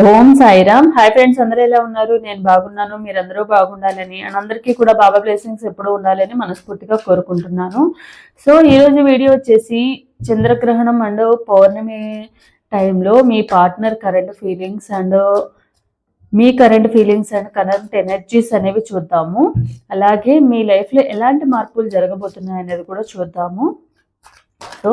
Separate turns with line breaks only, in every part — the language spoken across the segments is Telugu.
ఓం సాయిరామ్. హాయ్ ఫ్రెండ్స్ అందరూ ఎలా ఉన్నారు? నేను బాగున్నాను మీరందరూ బాగుండాలని అండ్ అందరికీ కూడా బాబా బ్లెస్సింగ్స్ ఎప్పుడు ఉండాలని మనస్ఫూర్తిగా కోరుకుంటున్నాను. సో ఈరోజు వీడియో వచ్చేసి చంద్రగ్రహణం అండ్ పౌర్ణమి టైంలో మీ partner current feelings and me current feelings and current energies అనేవి చూద్దాము. అలాగే మీ లైఫ్లో ఎలాంటి మార్పులు జరగబోతున్నాయి అనేది కూడా చూద్దాము. సో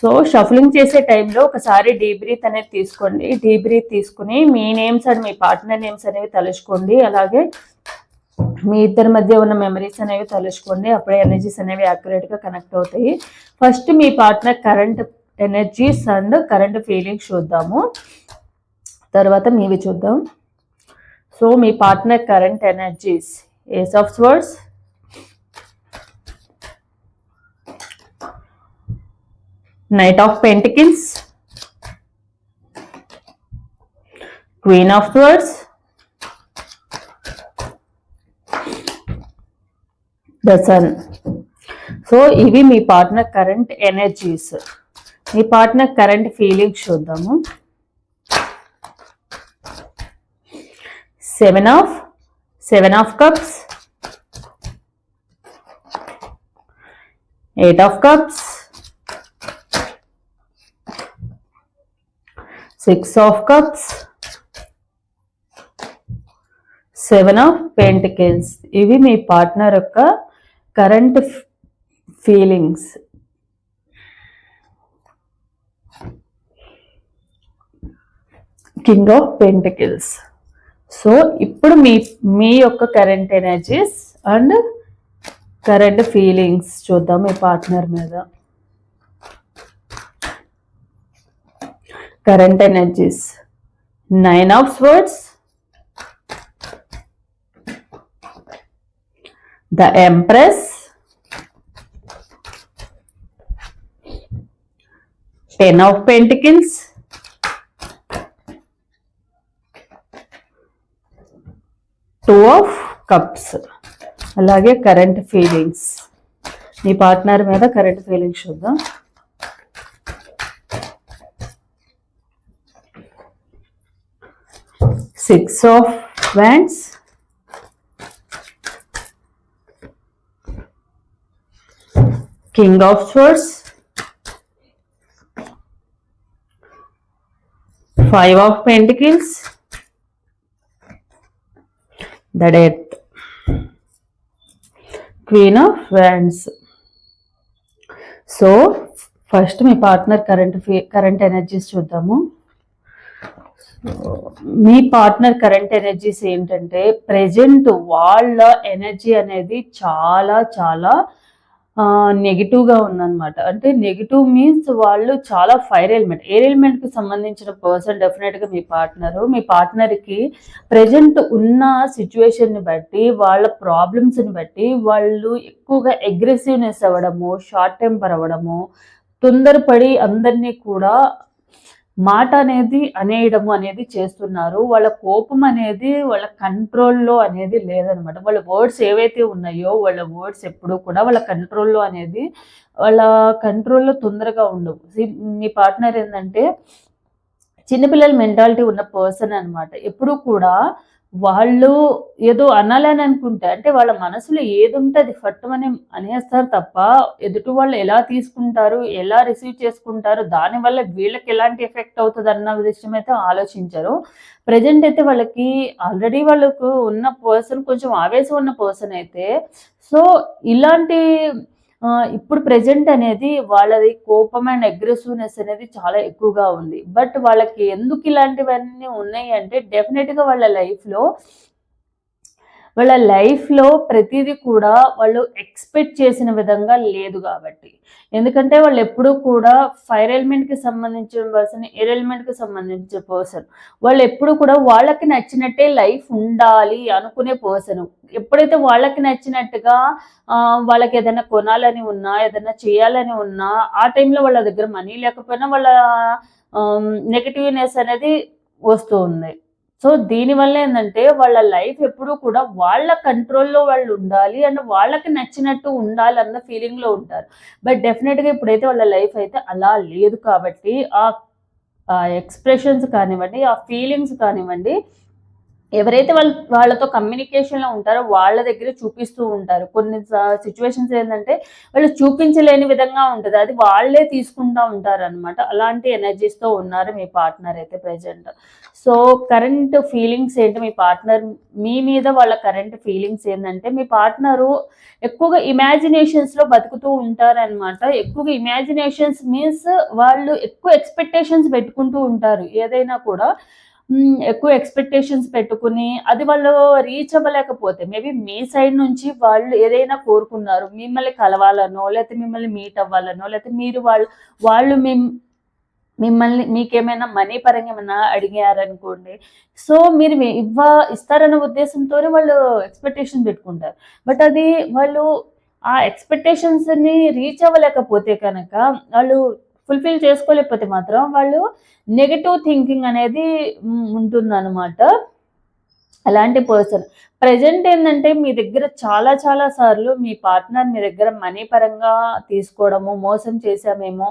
సో షఫలింగ్ చేసే టైంలో ఒకసారి డీ బ్రీత్ అనేది తీసుకోండి. డీ బ్రీత్ తీసుకుని మీ నేమ్స్ అండ్ మీ పార్ట్నర్ నేమ్స్ అనేవి తలుచుకోండి. అలాగే మీ ఇద్దరి మధ్య ఉన్న మెమరీస్ అనేవి తలుచుకోండి. అప్పుడే ఎనర్జీస్ అనేవి యాక్యురేట్గా కనెక్ట్ అవుతాయి. First me partner current energies and current feelings చూద్దాము. తర్వాత మీవి చూద్దాం. So me partner current energies ace of swords knight of Pentacles, queen of swords the sun so ఇవి మీ పార్ట్నర్ కరెంట్ ఎనర్జీస్ మీ పార్ట్నర్ కరెంట్ ఫీలింగ్స్ చూద్దాము. Seven of seven of cups eight of cups six of cups seven of pentacles ఇవి మీ పార్ట్నర్ యొక్క current feelings king of pentacles so ఇప్పుడు మీ మీ యొక్క current energies and current feelings చూద్దాం మీ పార్ట్నర్ మీద. Current energies nine of swords the empress ten of pentacles two of cups అలాగే కరెంట్ ఫీలింగ్స్ మీ పార్ట్నర్ మీద కరెంట్ ఫీలింగ్స్ చూద్దాం six of wands king of swords five of pentacles the death queen of wands so first me partner current current energies చూద్దాము మీ పార్ట్నర్ కరెంట్ ఎనర్జీస్ ఏంటంటే ప్రెజెంట్ వాళ్ళ ఎనర్జీ అనేది చాలా చాలా నెగిటివ్గా ఉందన్నమాట. అంటే నెగిటివ్ మీన్స్ వాళ్ళు చాలా ఫైర్ ఎలిమెంట్ ఎయిర్ ఎలిమెంట్కి సంబంధించిన పర్సన్ డెఫినెట్గా మీ పార్ట్నరు మీ పార్ట్నర్కి ప్రజెంట్ ప్రెజెంట్ ఉన్న సిచ్యువేషన్ని బట్టి వాళ్ళ ప్రాబ్లమ్స్ని బట్టి వాళ్ళు ఎక్కువగా అగ్రెసివ్నెస్ అవ్వడము షార్ట్ టెంపర్ అవ్వడము తొందరపడి అందరినీ కూడా మాట అనేది అనేయడము అనేది చేస్తున్నారు. వాళ్ళ కోపం అనేది వాళ్ళ కంట్రోల్లో అనేది లేదనమాట. వాళ్ళ వర్డ్స్ ఏవైతే ఉన్నాయో వాళ్ళ వర్డ్స్ ఎప్పుడు కూడా వాళ్ళ కంట్రోల్లో అనేది వాళ్ళ కంట్రోల్లో తొందరగా ఉండవు. మీ పార్ట్నర్ ఏంటంటే చిన్నపిల్లల మెంటాలిటీ ఉన్న పర్సన్ అనమాట ఎప్పుడు కూడా వాళ్ళు ఏదో అనాలని అనుకుంటే అంటే వాళ్ళ మనసులో ఏది అది ఫట్టమని అనేస్తారు తప్ప ఎదుటి వాళ్ళు ఎలా తీసుకుంటారు ఎలా రిసీవ్ చేసుకుంటారు దానివల్ల వీళ్ళకి ఎలాంటి ఎఫెక్ట్ అవుతుంది అన్న విషయం అయితే ఆలోచించరు. ప్రజెంట్ అయితే వాళ్ళకి ఆల్రెడీ వాళ్ళకు ఉన్న పర్సన్ కొంచెం ఆవేశం ఉన్న పర్సన్ అయితే సో ఇలాంటి ఇప్పుడు ప్రజెంట్ అనేది వాళ్ళది కోపం అండ్ అగ్రెసివ్నెస్ అనేది చాలా ఎక్కువగా ఉంది. బట్ వాళ్ళకి ఎందుకు ఇలాంటివన్నీ ఉన్నాయి అంటే డెఫినెట్గా వాళ్ళ లైఫ్లో వాళ్ళ లైఫ్లో ప్రతిదీ కూడా వాళ్ళు ఎక్స్పెక్ట్ చేసిన విధంగా లేదు కాబట్టి. ఎందుకంటే వాళ్ళు ఎప్పుడూ కూడా ఫైర్ ఎలిమెంట్కి సంబంధించిన పర్సన్ ఎయిర్ ఎలిమెంట్కి సంబంధించిన పర్సన్ వాళ్ళు ఎప్పుడు కూడా వాళ్ళకి నచ్చినట్టే లైఫ్ ఉండాలి అనుకునే పర్సన్ ఎప్పుడైతే వాళ్ళకి నచ్చినట్టుగా వాళ్ళకి ఏదైనా కొనాలని ఉన్నా ఏదైనా చేయాలని ఉన్నా ఆ టైంలో వాళ్ళ దగ్గర మనీ లేకపోయినా వాళ్ళ నెగిటివ్నెస్ అనేది వస్తూ ఉంది. సో దీనివల్ల ఏంటంటే వాళ్ళ లైఫ్ ఎప్పుడూ కూడా వాళ్ళ కంట్రోల్లో వాళ్ళు ఉండాలి అండ్ వాళ్ళకి నచ్చినట్టు ఉండాలి అన్న ఫీలింగ్లో ఉంటారు. బట్ డెఫినెట్గా ఇప్పుడైతే వాళ్ళ లైఫ్ అయితే అలా లేదు కాబట్టి ఆ ఎక్స్ప్రెషన్స్ కానివ్వండి ఆ ఫీలింగ్స్ కానివ్వండి ఎవరైతే వాళ్ళ వాళ్ళతో కమ్యూనికేషన్లో ఉంటారో వాళ్ళ దగ్గర చూపిస్తూ ఉంటారు. కొన్ని సిచ్యువేషన్స్ ఏంటంటే వాళ్ళు చూపించలేని విధంగా ఉంటుంది. అది వాళ్ళే తీసుకుంటూ ఉంటారు అనమాట అలాంటి ఎనర్జీస్తో ఉన్నారు మీ పార్ట్నర్ అయితే ప్రజెంట్ సో కరెంట్ ఫీలింగ్స్ ఏంటి మీ పార్ట్నర్ మీ మీద వాళ్ళ కరెంట్ ఫీలింగ్స్ ఏంటంటే మీ పార్ట్నరు ఎక్కువగా ఇమాజినేషన్స్లో బతుకుతూ ఉంటారనమాట ఎక్కువగా ఇమాజినేషన్స్ మీన్స్ వాళ్ళు ఎక్కువ ఎక్స్పెక్టేషన్స్ పెట్టుకుంటూ ఉంటారు. ఏదైనా కూడా ఎక్కువ ఎక్స్పెక్టేషన్స్ పెట్టుకుని అది వాళ్ళు రీచ్ అవ్వలేకపోతే మేబీ మీ సైడ్ నుంచి వాళ్ళు ఏదైనా కోరుకున్నారు మిమ్మల్ని కలవాలనో లేకపోతే మిమ్మల్ని మీట్ అవ్వాలనో లేకపోతే మీరు వాళ్ళు వాళ్ళు మిమ్మల్ని మీకేమైనా మనీ పరంగా ఏమైనా అడిగారనుకోండి సో మీరు ఇవ్వ ఇస్తారన్న ఉద్దేశంతోనే వాళ్ళు ఎక్స్పెక్టేషన్ పెట్టుకుంటారు. బట్ అది వాళ్ళు ఆ ఎక్స్పెక్టేషన్స్ని రీచ్ అవ్వలేకపోతే కనుక వాళ్ళు ఫుల్ఫిల్ చేసుకోలేకపోతే మాత్రం వాళ్ళు నెగటివ్ థింకింగ్ అనేది ఉంటుందన్నమాట. అలాంటి పర్సన్ ప్రజెంట్ ఏంటంటే మీ దగ్గర చాలా చాలా సార్లు మీ పార్ట్నర్ మీ దగ్గర మనీ పరంగా తీసుకోవడము మోసం చేశామేమో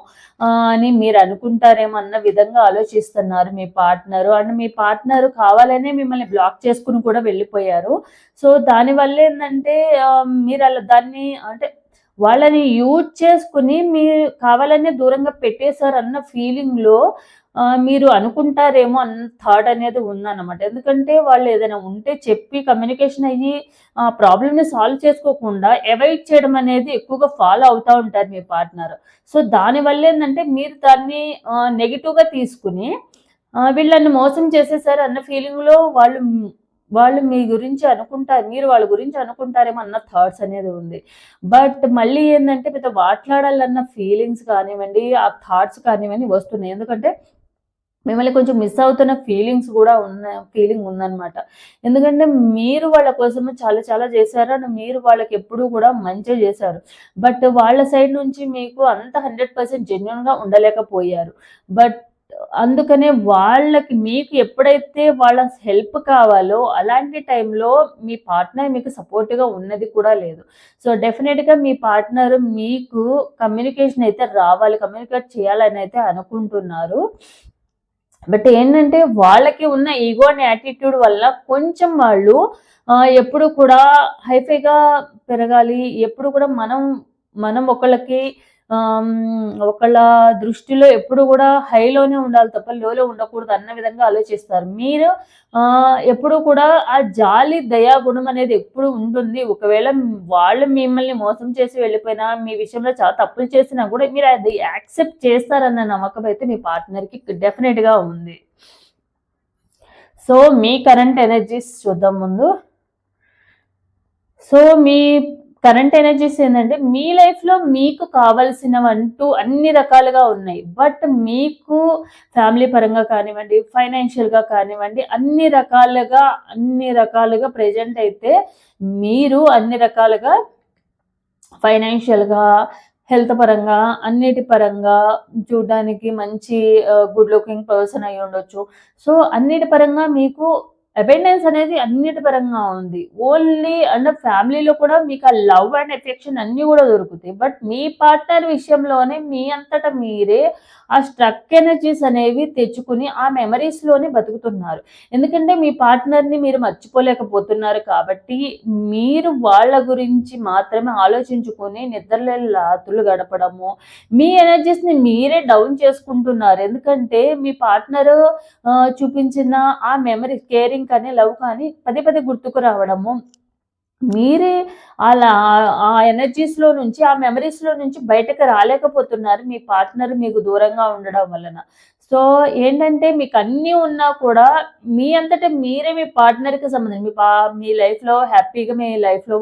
అని మీరు అనుకుంటారేమో అన్న విధంగా ఆలోచిస్తున్నారు మీ పార్ట్నరు అండ్ మీ పార్ట్నర్ కావాలనే మిమ్మల్ని బ్లాక్ చేసుకుని కూడా వెళ్ళిపోయారు. సో దానివల్ల ఏంటంటే మీరు అలా దాన్ని అంటే వాళ్ళని యూజ్ చేసుకుని మీరు కావాలనే దూరంగా పెట్టేశారు అన్న ఫీలింగ్లో మీరు అనుకుంటారేమో అన్న థాట్ అనేది ఉందన్నమాట. ఎందుకంటే వాళ్ళు ఏదైనా ఉంటే చెప్పి కమ్యూనికేషన్ అయ్యి ఆ ప్రాబ్లమ్ని సాల్వ్ చేసుకోకుండా అవాయిడ్ చేయడం అనేది ఎక్కువగా ఫాలో అవుతూ ఉంటారు మీ పార్ట్నర్ సో దానివల్ల ఏంటంటే మీరు దాన్ని నెగిటివ్గా తీసుకుని వీళ్ళని మోసం చేసేసారు అన్న ఫీలింగ్లో వాళ్ళు వాళ్ళు మీ గురించి అనుకుంటారు మీరు వాళ్ళ గురించి అనుకుంటారేమో అన్న థాట్స్ అనేది ఉంది. బట్ మళ్ళీ ఏంటంటే పెద్ద మాట్లాడాలన్న ఫీలింగ్స్ కానివ్వండి ఆ థాట్స్ కానివ్వండి వస్తున్నాయి. ఎందుకంటే మిమ్మల్ని కొంచెం మిస్ అవుతున్న ఫీలింగ్స్ కూడా ఉన్న ఫీలింగ్ ఉందన్నమాట. ఎందుకంటే మీరు వాళ్ళ కోసం చాలా చాలా చేశారు అండ్ మీరు వాళ్ళకి ఎప్పుడూ కూడా మంచి చేశారు. బట్ వాళ్ళ సైడ్ నుంచి మీకు అంత హండ్రెడ్ పర్సెంట్ జెన్యున్గా ఉండలేకపోయారు. బట్ అందుకనే వాళ్ళకి మీకు ఎప్పుడైతే వాళ్ళ హెల్ప్ కావాలో అలాంటి టైంలో మీ పార్ట్నర్ మీకు సపోర్ట్గా ఉన్నది కూడా లేదు. సో డెఫినెట్గా మీ పార్ట్నర్ మీకు కమ్యూనికేషన్ అయితే రావాలి కమ్యూనికేట్ చేయాలని అయితే అనుకుంటున్నారు. బట్ ఏంటంటే వాళ్ళకి ఉన్న ఈగో అనే యాటిట్యూడ్ వల్ల కొంచెం వాళ్ళు ఎప్పుడు కూడా హైఫైగా పెరగాలి ఎప్పుడు కూడా మనం మనం ఒకళ్ళకి ఒకళ్ళ దృష్టిలో ఎప్పుడు కూడా హైలోనే ఉండాలి తప్ప లోలో ఉండకూడదు అన్న విధంగా ఆలోచిస్తారు. మీరు ఎప్పుడు కూడా ఆ జాలి దయా గుణం అనేది ఎప్పుడు ఉంటుంది. ఒకవేళ వాళ్ళు మిమ్మల్ని మోసం చేసి వెళ్ళిపోయినా మీ విషయంలో చాలా తప్పులు చేసినా కూడా మీరు అది యాక్సెప్ట్ చేస్తారన్న నమ్మకం అయితే మీ పార్ట్నర్కి డెఫినెట్గా ఉంది. సో మీ కరెంట్ ఎనర్జీస్ చూద్దాం ముందు. సో మీ కరెంట్ ఎనర్జీస్ ఏంటంటే మీ లైఫ్లో మీకు కావలసినవంటూ అన్ని రకాలుగా ఉన్నాయి. బట్ మీకు ఫ్యామిలీ పరంగా కానివ్వండి ఫైనాన్షియల్గా కానివ్వండి అన్ని రకాలుగా అన్ని రకాలుగా ప్రజెంట్ అయితే మీరు అన్ని రకాలుగా ఫైనాన్షియల్గా హెల్త్ పరంగా అన్నిటి పరంగా చూడడానికి మంచి గుడ్ లుకింగ్ పర్సన్ అయి ఉండొచ్చు. సో అన్నిటి పరంగా మీకు అపెండెన్స్ అనేది అన్నిటి పరంగా ఉంది. ఓన్లీ అండ్ ఫ్యామిలీలో కూడా మీకు ఆ లవ్ అండ్ ఎఫెక్షన్ అన్నీ కూడా దొరుకుతాయి. బట్ మీ పార్ట్నర్ విషయంలోనే మీ అంతటా మీరే ఆ స్ట్రక్ ఎనర్జీస్ అనేవి తెచ్చుకుని ఆ మెమరీస్లోనే బతుకుతున్నారు. ఎందుకంటే మీ పార్ట్నర్ని మీరు మర్చిపోలేకపోతున్నారు కాబట్టి మీరు వాళ్ళ గురించి మాత్రమే ఆలోచించుకొని నిద్రలేని రాత్రులు గడపడము. మీ ఎనర్జీస్ని మీరే డౌన్ చేసుకుంటున్నారు. ఎందుకంటే మీ పార్ట్నర్ చూపించిన ఆ మెమరీ కేరింగ్ కానీ లవ్ కానీ పదే పదే గుర్తుకు రావడము. మీరే అలా ఆ ఎనర్జీస్లో నుంచి ఆ మెమరీస్లో నుంచి బయటకు రాలేకపోతున్నారు. మీ పార్ట్నర్ మీకు దూరంగా ఉండడం వలన. సో ఏంటంటే మీకు అన్నీ ఉన్నా కూడా మీ అంతటా మీరే మీ పార్ట్నర్కి సంబంధించి మీ పా మీ లైఫ్లో హ్యాపీగా మీ లైఫ్లో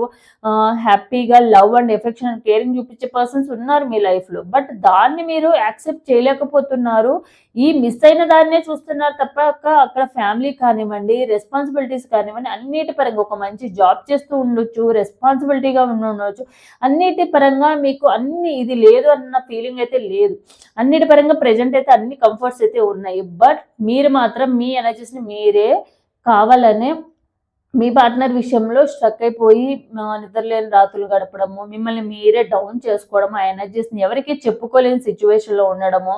హ్యాపీగా love and affection and caring చూపించే పర్సన్స్ ఉన్నారు మీ లైఫ్లో బట్ దాన్ని మీరు యాక్సెప్ట్ చేయలేకపోతున్నారు. ఈ మిస్ అయిన దాన్నే చూస్తున్నారు తప్ప అక్కడ ఫ్యామిలీ కానివ్వండి రెస్పాన్సిబిలిటీస్ కానివ్వండి అన్నిటి పరంగా ఒక మంచి జాబ్ చేస్తూ ఉండొచ్చు రెస్పాన్సిబిలిటీగా ఉండొచ్చు. అన్నిటి పరంగా మీకు అన్ని ఇది లేదు అన్న ఫీలింగ్ అయితే లేదు. అన్నిటి పరంగా ప్రజెంట్ అయితే అన్ని కంఫర్ట్స్ అయితే ఉన్నాయి. బట్ మీరు మాత్రం మీ ఎనర్జీస్ని మీరే కావాలనే మీ పార్ట్నర్ విషయంలో స్ట్రక్ అయిపోయి నిద్రలేని రాత్రులు గడపడము మిమ్మల్ని మీరే డౌన్ చేసుకోవడం ఆ ఎనర్జీస్ని ఎవరికి చెప్పుకోలేని సిచ్యువేషన్లో ఉండడము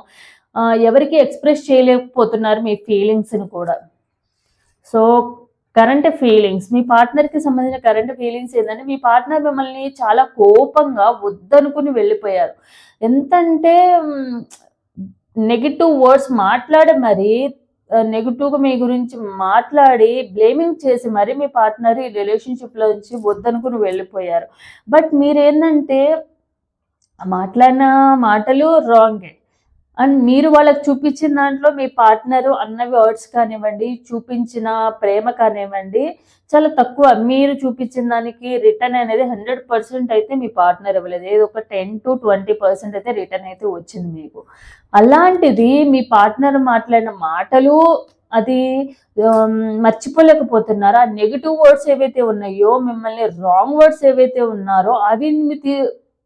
ఎవరికి ఎక్స్ప్రెస్ చేయలేకపోతున్నారు మీ ఫీలింగ్స్ని కూడా. సో కరెంట్ ఫీలింగ్స్ మీ పార్ట్నర్కి సంబంధించిన కరెంట్ ఫీలింగ్స్ ఏంటంటే మీ పార్ట్నర్ మిమ్మల్ని చాలా కోపంగా వద్దనుకుని వెళ్ళిపోయారు. ఎంతంటే నెగిటివ్ వర్డ్స్ మాట్లాడి మరి నెగిటివ్గా మీ గురించి మాట్లాడి బ్లేమింగ్ చేసి మరి మీ పార్ట్నర్ ఈ రిలేషన్షిప్లో నుంచి వద్దనుకుని వెళ్ళిపోయారు. బట్ మీరేంటంటే మాట్లాడిన మాటలు రాంగే అండ్ మీరు వాళ్ళకి చూపించిన దాంట్లో మీ పార్ట్నర్ అన్న వర్డ్స్ కానివ్వండి చూపించిన ప్రేమ కానివ్వండి చాలా తక్కువ. మీరు చూపించిన దానికి రిటర్న్ అనేది హండ్రెడ్ పర్సెంట్ అయితే మీ పార్ట్నర్ ఇవ్వలేదు. ఏదో ఒక టెన్ టు ట్వంటీ పర్సెంట్ అయితే రిటర్న్ అయితే వచ్చింది మీకు. అలాంటిది మీ పార్ట్నర్ మాట్లాడిన మాటలు అది మర్చిపోలేకపోతున్నారు? ఆ నెగిటివ్ వర్డ్స్ ఏవైతే ఉన్నాయో మిమ్మల్ని రాంగ్ వర్డ్స్ ఏవైతే ఉన్నారో అవి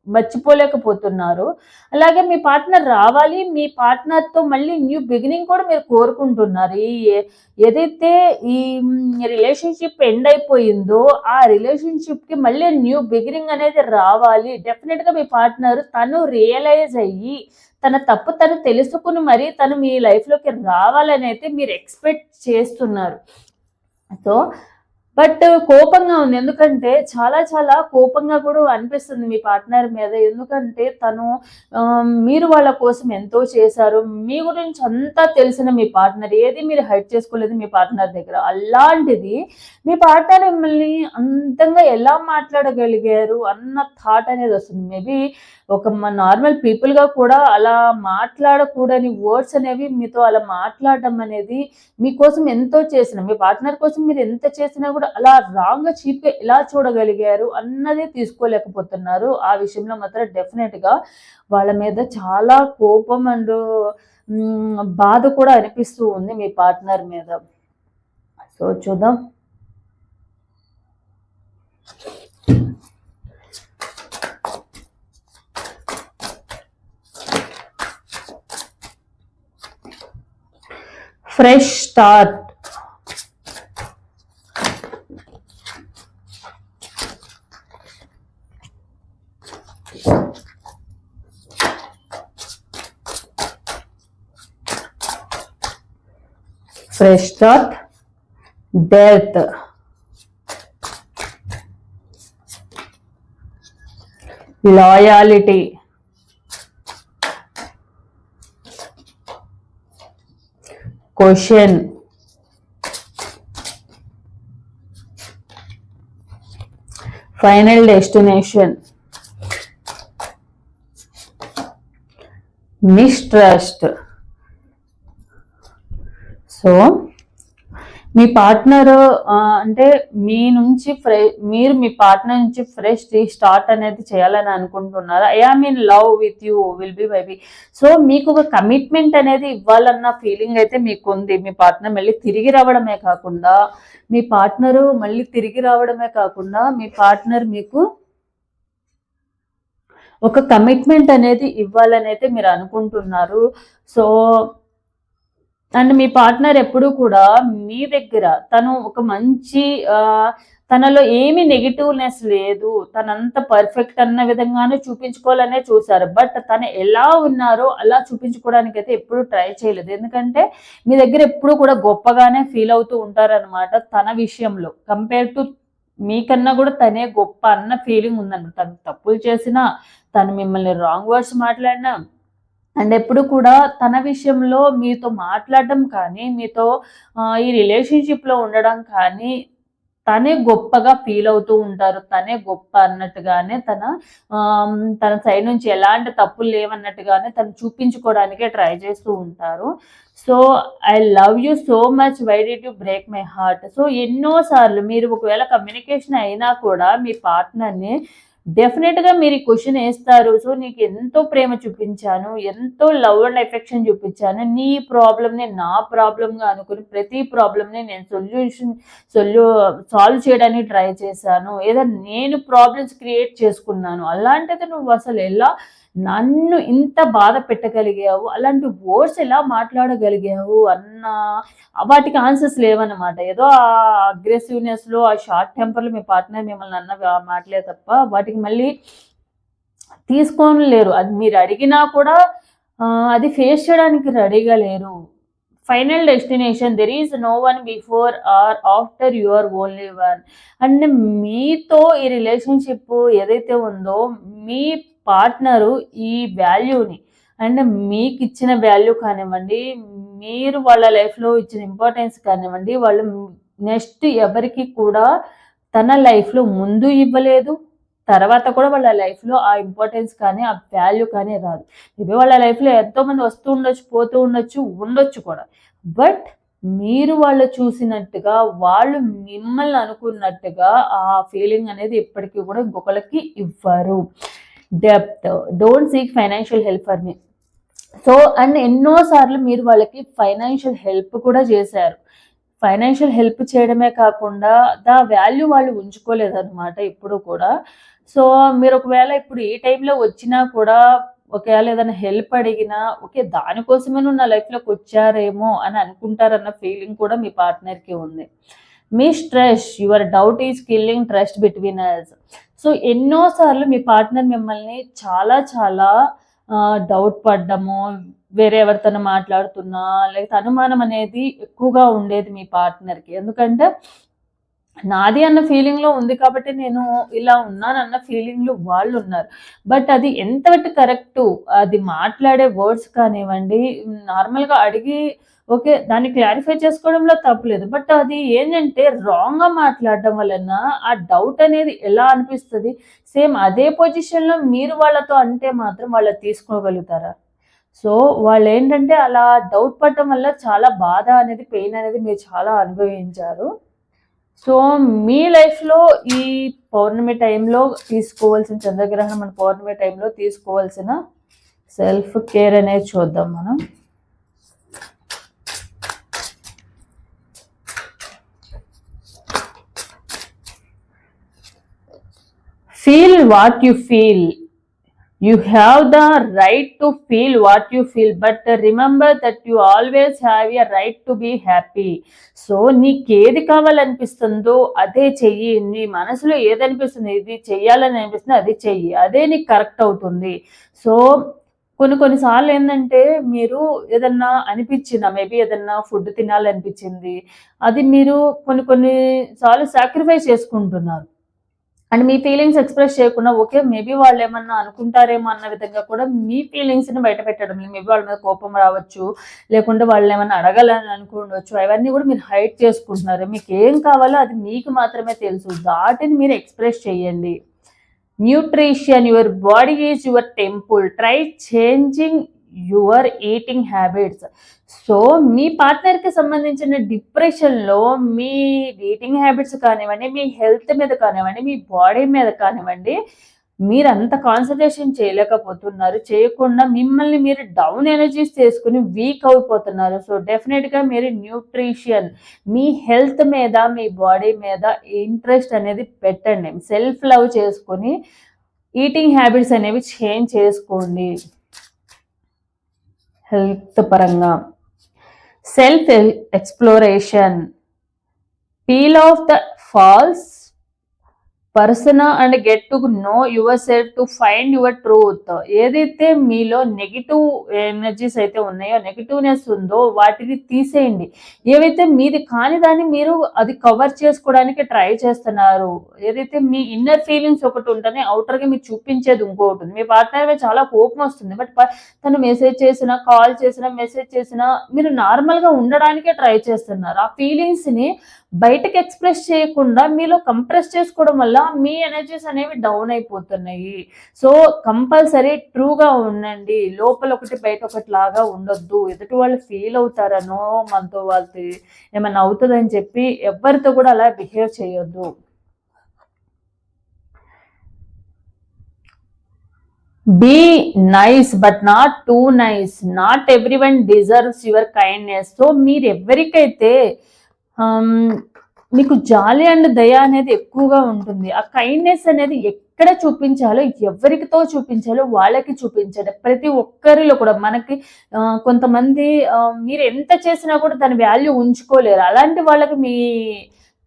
మర్చిపోలేకపోతున్నారు. అలాగే మీ పార్ట్నర్ రావాలి మీ పార్ట్నర్తో మళ్ళీ న్యూ బిగినింగ్ కూడా మీరు కోరుకుంటున్నారు. ఈ ఏదైతే ఈ రిలేషన్షిప్ ఎండ్ అయిపోయిందో ఆ రిలేషన్షిప్కి మళ్ళీ న్యూ బిగినింగ్ అనేది రావాలి. డెఫినెట్గా మీ పార్ట్నర్ తను రియలైజ్ అయ్యి తన తప్పు తను తెలుసుకుని మరీ తను మీ లైఫ్లోకి రావాలని అయితే మీరు ఎక్స్పెక్ట్ చేస్తున్నారు. సో బట్ కోపంగా ఉంది. ఎందుకంటే చాలా చాలా కోపంగా కూడా అనిపిస్తుంది మీ పార్ట్నర్ మీద. ఎందుకంటే తను మీరు వాళ్ళ కోసం ఎంతో చేశారు. మీ గురించి అంతా తెలిసిన మీ పార్ట్నర్ ఏది మీరు హైట్ చేసుకోలేదు మీ పార్ట్నర్ దగ్గర. అలాంటిది మీ పార్ట్నర్ మిమ్మల్ని అంతంగా ఎలా మాట్లాడగలిగారు అన్న థాట్ అనేది వస్తుంది. మేబీ ఒక నార్మల్ పీపుల్గా కూడా అలా మాట్లాడకూడని వర్డ్స్ అనేవి మీతో అలా మాట్లాడడం అనేది మీకోసం ఎంతో చేసిన మీ పార్ట్నర్ కోసం మీరు ఎంత చేసినా కూడా అలా రాంగ్గా చీప్గా ఎలా చూడగలిగారు అన్నదే తీసుకోలేకపోతున్నారు. ఆ విషయంలో మాత్రం డెఫినెట్గా వాళ్ళ మీద చాలా కోపం అండ్ బాధ కూడా అనిపిస్తూ ఉంది మీ పార్ట్నర్ మీద. సో చూద్దాం. Fresh start fresh start death loyalty question final destination mistrust so మీ పార్ట్నర్ అంటే మీ నుంచి ఫ్రె మీరు మీ పార్ట్నర్ నుంచి ఫ్రెష్ స్టార్ట్ అనేది చేయాలని అనుకుంటున్నారు? I mean love with you will be baby so మీకు ఒక కమిట్మెంట్ అనేది ఇవ్వాలన్న ఫీలింగ్ అయితే మీకు ఉంది మీ పార్ట్నర్ మళ్ళీ తిరిగి రావడమే కాకుండా మీ పార్ట్నర్ మళ్ళీ తిరిగి రావడమే కాకుండా మీ పార్ట్నర్ మీకు ఒక కమిట్మెంట్ అనేది ఇవ్వాలని అయితే మీరు అనుకుంటున్నారు. సో అండ్ మీ పార్ట్నర్ ఎప్పుడు కూడా మీ దగ్గర తను ఒక మంచి తనలో ఏమి నెగిటివ్నెస్ లేదు. తనంత పర్ఫెక్ట్ అన్న విధంగానే చూపించుకోవాలనే చూశారు. బట్ తను ఎలా ఉన్నారో అలా చూపించుకోవడానికి అయితే ఎప్పుడు ట్రై చేయలేదు. ఎందుకంటే మీ దగ్గర ఎప్పుడు కూడా గొప్పగానే ఫీల్ అవుతూ ఉంటారనమాట తన విషయంలో. కంపేర్ టు మీకన్నా కూడా తనే గొప్ప అన్న ఫీలింగ్ ఉందన్నమాట. తను తప్పులు చేసినా తను మిమ్మల్ని రాంగ్ వర్డ్స్ మాట్లాడినా అండ్ ఎప్పుడు కూడా తన విషయంలో మీతో మాట్లాడడం కానీ మీతో ఈ రిలేషన్షిప్లో ఉండడం కానీ తనే గొప్పగా ఫీల్ అవుతూ ఉంటారు. తనే గొప్ప అన్నట్టుగానే తన తన సైడ్ నుంచి ఎలాంటి తప్పులు లేవన్నట్టుగానే తను చూపించుకోవడానికే ట్రై చేస్తూ ఉంటారు. So I love you so much. Why did you break my heart? So ఎన్నోసార్లు మీరు ఒకవేళ కమ్యూనికేషన్ అయినా కూడా మీ పార్ట్నర్ని డెఫినెట్గా మీరు ఈ క్వశ్చన్ వేస్తారు. సో నీకు ఎంతో ప్రేమ చూపించాను ఎంతో లవ్ అండ్ ఎఫెక్షన్ చూపించాను. నీ ప్రాబ్లమ్ని నా ప్రాబ్లంగా అనుకుని ప్రతి ప్రాబ్లమ్ని నేను సొల్యూషన్ సొల్యూ సాల్వ్ చేయడానికి ట్రై చేశాను. ఏదో నేను ప్రాబ్లమ్స్ క్రియేట్ చేసుకున్నాను. అలాంటిది నువ్వు అసలు ఎలా నన్ను ఇంత బాధ పెట్టగలిగావు? అలాంటి వర్డ్స్ ఎలా మాట్లాడగలిగావు? అన్న వాటికి ఆన్సర్స్ లేవన్నమాట. ఏదో ఆ అగ్రెసివ్నెస్లో ఆ షార్ట్ టెంపర్లో మీ పార్ట్నర్ మిమ్మల్ని అన్న మాటలే తప్ప వాటికి మళ్ళీ తీసుకొని లేరు అది మీరు అడిగినా కూడా అది ఫేస్ చేయడానికి రెడీగా లేరు. Final destination there is no one before or after your only one and మీతో ఈ రిలేషన్షిప్ ఏదైతే ఉందో మీ పార్ట్నరు ఈ వాల్యూని అండ్ మీకు ఇచ్చిన వాల్యూ కానివ్వండి మీరు వాళ్ళ లైఫ్లో ఇచ్చిన ఇంపార్టెన్స్ కానివ్వండి వాళ్ళు నెక్స్ట్ ఎవరికి కూడా తన లైఫ్లో ముందు ఇవ్వలేదు తర్వాత కూడా వాళ్ళ లైఫ్లో ఆ ఇంపార్టెన్స్ కానీ ఆ వాల్యూ కానీ రాదు. ఇవి వాళ్ళ లైఫ్లో ఎంతోమంది వస్తూ ఉండొచ్చు పోతూ ఉండొచ్చు ఉండొచ్చు కూడా. బట్ మీరు వాళ్ళు చూసినట్టుగా వాళ్ళు మిమ్మల్ని అనుకున్నట్టుగా ఆ ఫీలింగ్ అనేది ఎప్పటికీ కూడా ఇంకొకరికి ఇవ్వరు. Depth. Don't seek financial help for me so and ఎన్నోసార్లు మీరు వాళ్ళకి ఫైనాన్షియల్ హెల్ప్ కూడా చేశారు. ఫైనాన్షియల్ హెల్ప్ చేయడమే కాకుండా దా వాల్యూ వాళ్ళు ఉంచుకోలేదన్నమాట ఇప్పుడు కూడా. సో మీరు ఒకవేళ ఇప్పుడు ఏ టైంలో వచ్చినా కూడా ఒకవేళ ఏదైనా హెల్ప్ అడిగినా ఓకే దానికోసమే నువ్వు నా లైఫ్లోకి వచ్చారేమో అని అనుకుంటారన్న ఫీలింగ్ కూడా మీ పార్ట్నర్కి ఉంది. మీ stress your doubt is killing trust between us so ఎన్నోసార్లు మీ పార్ట్నర్ మిమ్మల్ని చాలా చాలా డౌట్ పడ్డము వేరే ఎవరితోనో మాట్లాడుతున్నా లేకపోతే అనుమానం అనేది ఎక్కువగా ఉండేది మీ పార్ట్నర్కి. ఎందుకంటే నాది అన్న ఫీలింగ్లో ఉంది కాబట్టి నేను ఇలా ఉన్నాను అన్న ఫీలింగ్లో వాళ్ళు ఉన్నారు. బట్ అది ఎంతవరకు కరెక్టు అది మాట్లాడే వర్డ్స్ కానివ్వండి నార్మల్గా అడిగి ఓకే దాన్ని క్లారిఫై చేసుకోవడంలో తప్పులేదు. బట్ అది ఏంటంటే రాంగ్గా మాట్లాడడం వలన ఆ డౌట్ అనేది ఎలా అనిపిస్తుంది? సేమ్ అదే పొజిషన్లో మీరు వాళ్ళతో అంటే మాత్రం వాళ్ళు తీసుకోగలుగుతారా? సో వాళ్ళు ఏంటంటే అలా డౌట్ పడటం వల్ల చాలా బాధ అనేది పెయిన్ అనేది మీరు చాలా అనుభవించారు. సో మీ లైఫ్లో ఈ పౌర్ణమి టైంలో తీసుకోవాల్సిన చంద్రగ్రహణం మన పౌర్ణమి టైంలో తీసుకోవాల్సిన సెల్ఫ్ కేర్ అనేది చూద్దాం మనం. Feel what you feel you have the right to feel what you feel but remember that you always have a right to be happy so నీకేది కావాలనిపిస్తుందో అదే చెయ్యి. నీ మనసులో ఏదనిపిస్తుంది ఇది చెయ్యాలని అనిపిస్తుంది అది చెయ్యి. అదే నీకు కరెక్ట్ అవుతుంది. సో కొన్ని కొన్నిసార్లు ఏంటంటే మీరు ఏదన్నా అనిపించిందా? మేబీ ఏదన్నా ఫుడ్ తినాలనిపించింది. అది మీరు కొన్ని కొన్ని సార్లు సాక్రిఫైస్ చేసుకుంటున్నారు. అండ్ మీ ఫీలింగ్స్ ఎక్స్ప్రెస్ చేయకుండా ఓకే మేబీ వాళ్ళు ఏమన్నా అనుకుంటారేమో అన్న విధంగా కూడా మీ ఫీలింగ్స్ని బయట పెట్టడం. మేబీ వాళ్ళ మీద కోపం రావచ్చు లేకుంటే వాళ్ళు ఏమన్నా అడగాలని అనుకోవచ్చు అవన్నీ కూడా మీరు హైట్ చేసుకుంటున్నారు. మీకు ఏం కావాలో అది మీకు మాత్రమే తెలుసు. దాటిని మీరు ఎక్స్ప్రెస్ చేయండి. Nutrition your body is your temple. Try changing your eating habits. So మీ పార్ట్నర్కి సంబంధించిన డిప్రెషన్లో మీ ఈటింగ్ హ్యాబిట్స్ కానివ్వండి మీ హెల్త్ మీద కానివ్వండి మీ బాడీ మీద కానివ్వండి మీరు అంత కాన్సన్ట్రేషన్ చేయలేకపోతున్నారు. చేయకుండా మిమ్మల్ని మీరు డౌన్ ఎనర్జీస్ చేసుకుని వీక్ అయిపోతున్నారు. సో డెఫినెట్గా మీరు న్యూట్రిషన్ మీ హెల్త్ మీద మీ బాడీ మీద ఇంట్రెస్ట్ అనేది పెట్టండి. సెల్ఫ్ లవ్ చేసుకొని ఈటింగ్ హ్యాబిట్స్ అనేవి చేంజ్ చేసుకోండి. హెల్త్ పరంగా self exploration peel off the false person and get to know yourself to find your truth ఏదైతే మీలో నెగిటివ్ ఎనర్జీస్ అయితే ఉన్నాయో నెగిటివ్నెస్ ఉందో వాటిని తీసేయండి. ఏవైతే మీది కాని దాన్ని మీరు అది కవర్ చేసుకోవడానికి ట్రై చేస్తున్నారు. ఏదైతే మీ ఇన్నర్ ఫీలింగ్స్ ఒకటి ఉంటేనే అవుటర్గా మీరు చూపించేది ఇంకొకటి మీ పార్ట్నర్ మీద చాలా కోపం వస్తుంది. బట్ తను మెసేజ్ చేసినా కాల్ చేసినా మెసేజ్ చేసినా మీరు నార్మల్గా ఉండడానికే ట్రై చేస్తున్నారు. ఆ ఫీలింగ్స్ని బయటకు ఎక్స్ప్రెస్ చేయకుండా మీలో కంప్రెస్ చేసుకోవడం వల్ల మీ ఎనర్జీస్ అనేవి డౌన్ అయిపోతున్నాయి. సో కంపల్సరీ ట్రూగా ఉండండి. లోపల ఒకటి బయట ఒకటి లాగా ఉండొద్దు. ఎదుటి వాళ్ళు ఫీల్ అవుతారనో మనతో వాళ్ళకి ఏమైనా అవుతుందని చెప్పి ఎవరితో కూడా అలా బిహేవ్ చేయొద్దు. Be nice but not too nice. Not everyone deserves your kindness. So మీరు ఎవరికైతే మీకు జాలి అండ్ దయ అనేది ఎక్కువగా ఉంటుంది. ఆ కైండ్నెస్ అనేది ఎక్కడ చూపించాలో ఎవరికితో చూపించాలో వాళ్ళకి చూపించండి. ప్రతి ఒక్కరిలో కూడా మనకి కొంతమంది మీరు ఎంత చేసినా కూడా దాని వాల్యూ ఉంచుకోలేరు. అలాంటి వాళ్ళకి మీ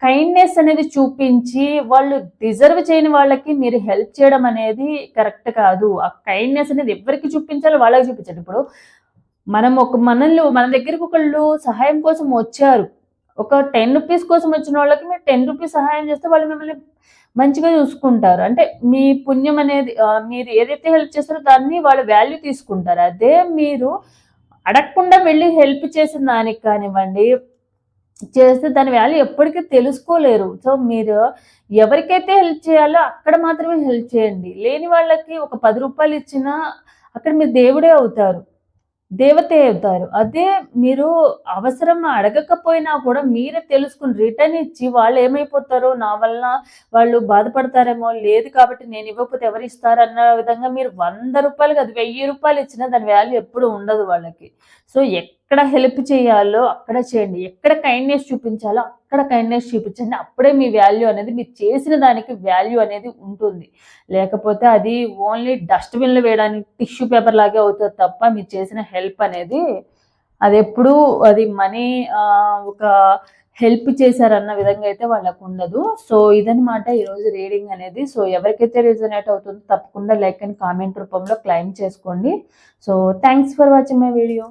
కైండ్నెస్ అనేది చూపించి వాళ్ళు డిజర్వ్ చేయని వాళ్ళకి మీరు హెల్ప్ చేయడం అనేది కరెక్ట్ కాదు. ఆ కైండ్నెస్ అనేది ఎవరికి చూపించాలో వాళ్ళకి చూపించండి. ఇప్పుడు మనం ఒక మనల్ని మన దగ్గరికి ఒకళ్ళు సహాయం కోసం వచ్చారు. ఒక టెన్ రూపీస్ కోసం వచ్చిన వాళ్ళకి మీరు టెన్ రూపీస్ సహాయం చేస్తే వాళ్ళు మిమ్మల్ని మంచిగా చూసుకుంటారు. అంటే మీ పుణ్యం అనేది మీరు ఏదైతే హెల్ప్ చేస్తారో దాన్ని వాళ్ళు వాల్యూ తీసుకుంటారు. అదే మీరు అడగకుండా వెళ్ళి హెల్ప్ చేసిన దానికి కానివ్వండి చేస్తే దాని వాల్యూ ఎప్పటికీ తెలుసుకోలేరు. సో మీరు ఎవరికైతే హెల్ప్ చేయాలో అక్కడ మాత్రమే హెల్ప్ చేయండి. లేని వాళ్ళకి ఒక పది రూపాయలు ఇచ్చినా అక్కడ మీరు దేవుడే అవుతారు. దేవతే అవుతారు. అదే మీరు అవసరం అడగకపోయినా కూడా మీరే తెలుసుకుని రిటర్న్ ఇచ్చి వాళ్ళు ఏమైపోతారో నా వల్ల వాళ్ళు బాధపడతారేమో లేదు కాబట్టి నేను ఇవ్వకపోతే ఎవరు ఇస్తారన్న విధంగా మీరు వంద రూపాయలు కాదు వెయ్యి రూపాయలు ఇచ్చినా దాని వాల్యూ ఎప్పుడు ఉండదు వాళ్ళకి. సో ఎక్కడ హెల్ప్ చేయాలో అక్కడ చేయండి. ఎక్కడ కైండ్నెస్ చూపించాలో అక్కడ కైండ్నెస్ చూపించండి. అప్పుడే మీ వాల్యూ అనేది మీరు చేసిన దానికి వాల్యూ అనేది ఉంటుంది. లేకపోతే అది ఓన్లీ డస్ట్బిన్లో వేయడానికి టిష్యూ పేపర్ లాగే అవుతుంది తప్ప మీరు చేసిన హెల్ప్ అనేది అది ఎప్పుడు అది మనీ ఒక హెల్ప్ చేశారన్న విధంగా అయితే వాళ్ళకు ఉండదు. సో ఇదనమాట ఈరోజు రీడింగ్ అనేది. సో ఎవరికైతే రిజనేట్ అవుతుందో తప్పకుండా లైక్ అండ్ కామెంట్ రూపంలో క్లైమ్ చేసుకోండి. So thanks for watching my video